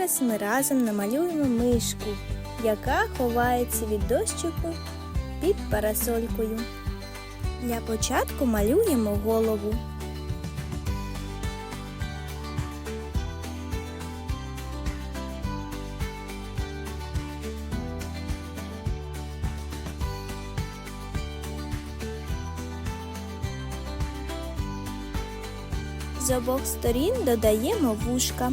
зараз ми разом намалюємо мишку, яка ховається від дощику під парасолькою. Для початку малюємо голову. З обох сторін додаємо вушка.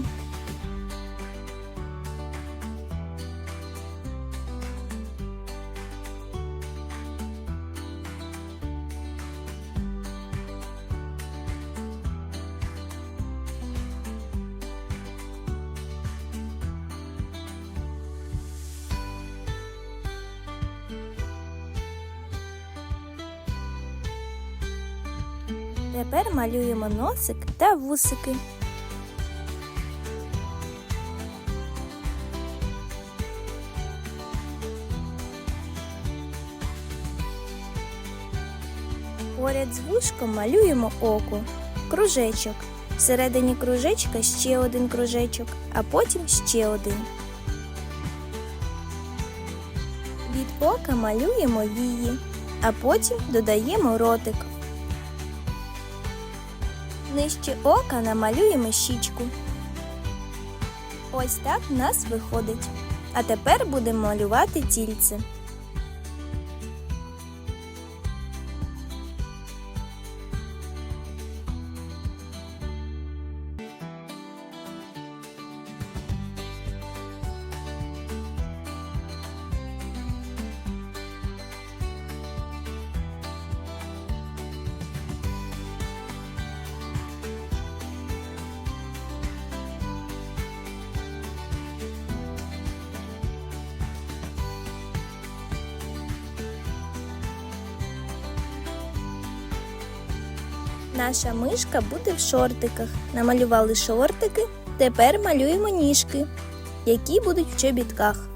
Тепер малюємо носик та вусики. Поряд з вушком малюємо око, кружечок. Всередині кружечка ще один кружечок, а потім ще один. Від ока малюємо вії, а потім додаємо ротик. Нижче ока намалюємо щічку. Ось так в нас виходить. А тепер будемо малювати тільце. Наша мишка буде в шортиках. Намалювали шортики. Тепер малюємо ніжки, які будуть в чобітках.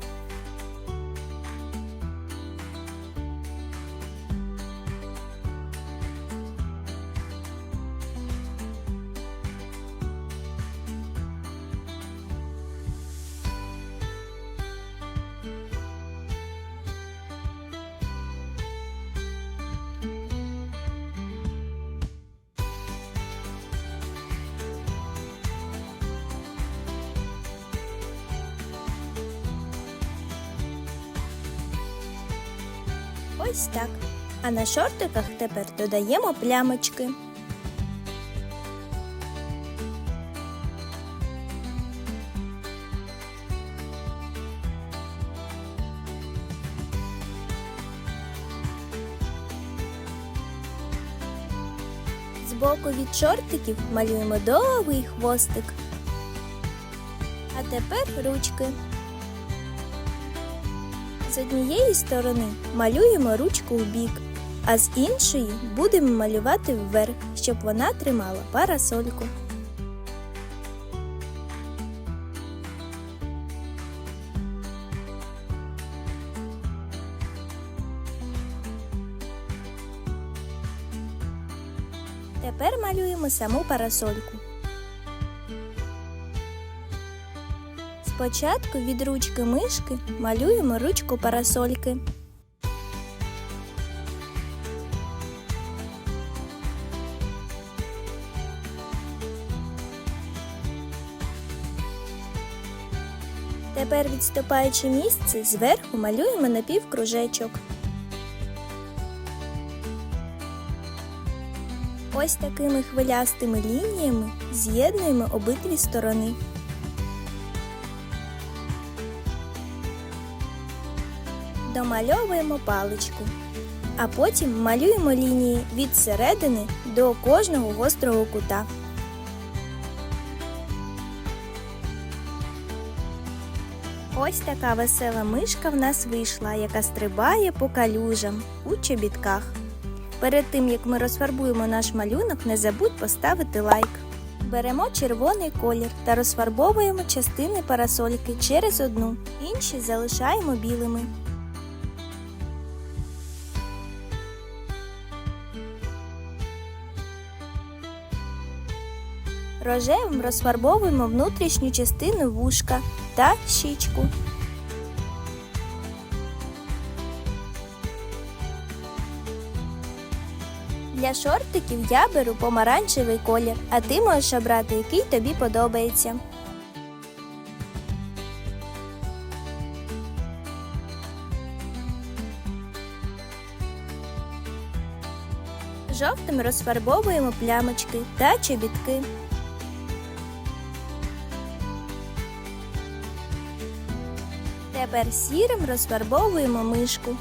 Ось так. А на шортиках тепер додаємо плямочки. Збоку від шортиків малюємо довгий хвостик. А тепер ручки. З однієї сторони малюємо ручку в бік, а з іншої будемо малювати вверх, щоб вона тримала парасольку. Тепер малюємо саму парасольку. Спочатку від ручки мишки малюємо ручку парасольки. Тепер відступаючи місце, зверху малюємо напівкружечок. Ось такими хвилястими лініями з'єднуємо обидві сторони. Домальовуємо паличку, а потім малюємо лінії від середини до кожного гострого кута. Ось така весела мишка в нас вийшла, яка стрибає по калюжам у чобітках. Перед тим як ми розфарбуємо наш малюнок, не забудь поставити лайк. Беремо червоний колір та розфарбовуємо частини парасольки через одну, інші залишаємо білими. Рожевим розфарбовуємо внутрішню частину вушка та щічку. Для шортиків я беру помаранчевий колір, а ти можеш обрати, який тобі подобається. Жовтим розфарбовуємо плямочки та чобітки. Тепер сірим розфарбовуємо мишку.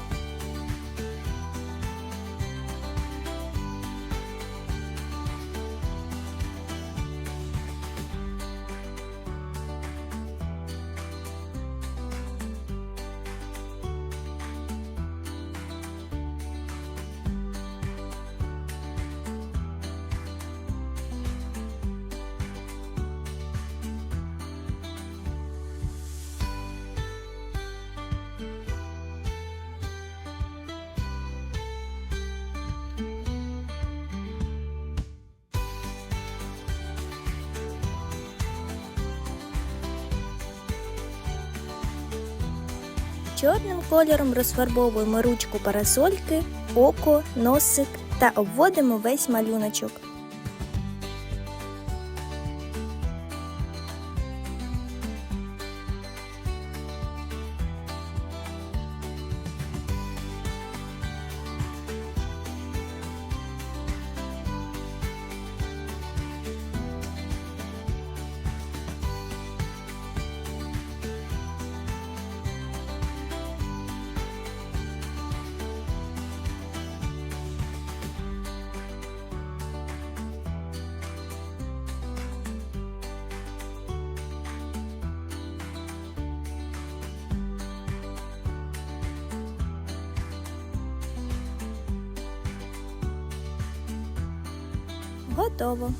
Чорним кольором розфарбовуємо ручку парасольки, око, носик та обводимо весь малюночок. Готово.